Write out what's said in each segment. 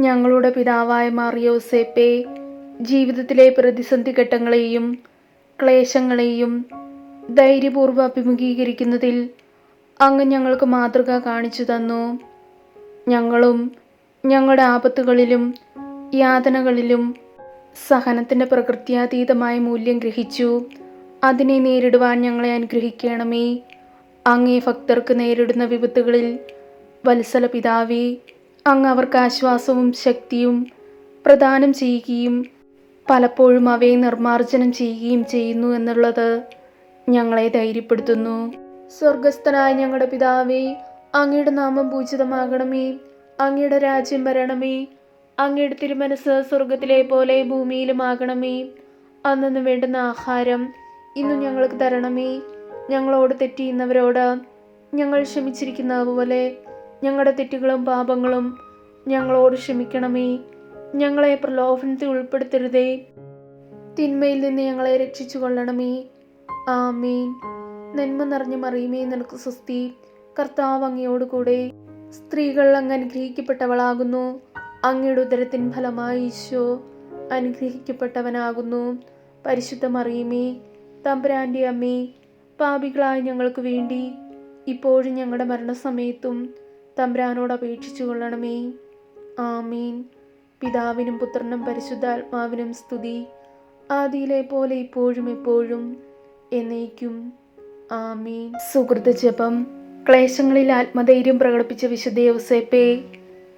ഞങ്ങളുടെ പിതാവായ മാറിയോസേപ്പെ ജീവിതത്തിലെ പ്രതിസന്ധി ഘട്ടങ്ങളെയും ക്ലേശങ്ങളെയും ധൈര്യപൂർവം അഭിമുഖീകരിക്കുന്നതിൽ അങ്ങ് ഞങ്ങൾക്ക് മാതൃക കാണിച്ചു തന്നു. ഞങ്ങളും ഞങ്ങളുടെ ആപത്തുകളിലും യാതനകളിലും സഹനത്തിന്റെ പ്രകൃത്യാതീതമായ മൂല്യം ഗ്രഹിച്ചു. അതിനെ നേരിടുവാൻ ഞങ്ങളെ അനുഗ്രഹിക്കണമേ. അങ്ങേ ഭക്തർക്ക് നേരിടുന്ന വിപത്തുകളിൽ വത്സല പിതാവേ അങ്ങ് അവർക്ക് ആശ്വാസവും ശക്തിയും പ്രദാനം ചെയ്യുകയും പലപ്പോഴും അവയെ നിർമാർജനം ചെയ്യുകയും ചെയ്യുന്നു എന്നുള്ളത് ഞങ്ങളെ ധൈര്യപ്പെടുത്തുന്നു. സ്വർഗസ്ഥനായ ഞങ്ങളുടെ പിതാവേ അങ്ങയുടെ നാമം പൂജിതമാകണമേ. അങ്ങയുടെ രാജ്യം വരണമേ. അങ്ങയുടെ തിരുമനസ് സ്വർഗത്തിലെ പോലെ ഭൂമിയിലും ഭൂമിയിലുമാകണമേ അന്നു വേണ്ടുന്ന ആഹാരം ഇന്നും ഞങ്ങൾക്ക് തരണമേ. ഞങ്ങളോട് തെറ്റിയുന്നവരോട് ഞങ്ങൾ ക്ഷമിച്ചിരിക്കുന്ന പോലെ ഞങ്ങളുടെ തെറ്റുകളും പാപങ്ങളും ഞങ്ങളോട് ക്ഷമിക്കണമേ. ഞങ്ങളെ പ്രലോഭനത്തിൽ ഉൾപ്പെടുത്തരുതേ. തിന്മയിൽ നിന്ന് ഞങ്ങളെ രക്ഷിച്ചു കൊള്ളണമേ ആമീൻ. നന്മ നിറഞ്ഞ മറിയുമേ നിനക്ക് സ്വസ്തി. കർത്താവ് അങ്ങയോട് കൂടെ സ്ത്രീകൾ അങ്ങ് അനുഗ്രഹിക്കപ്പെട്ടവളാകുന്നു. അങ്ങയുടെ ഉദരത്തിൻ ഫലമായി ഈശോ അനുഗ്രഹിക്കപ്പെട്ടവനാകുന്നു. പരിശുദ്ധ മറിയുമേ തമ്പുരാന്റെ അമ്മേ പാപികളായ ഞങ്ങൾക്ക് വേണ്ടി ഇപ്പോഴും ഞങ്ങളുടെ മരണസമയത്തും തമ്പുരാനോട് അപേക്ഷിച്ചു കൊള്ളണമേ. ആമീൻ. പിതാവിനും പുത്രനും പരിശുദ്ധാത്മാവിനും സ്തുതി. ആദിയിലെ പോലെ ഇപ്പോഴും എപ്പോഴും എന്നേക്കും. ആമീൻ. സുഹൃത്ത് ജപം. ക്ലേശങ്ങളിൽ ആത്മധൈര്യം പ്രകടിപ്പിച്ച വിശുദ്ധ യൗസേപ്പെ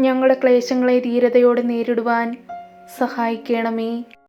ഞങ്ങളുടെ ക്ലേശങ്ങളെ ധീരതയോടെ നേരിടുവാൻ സഹായിക്കണമേ.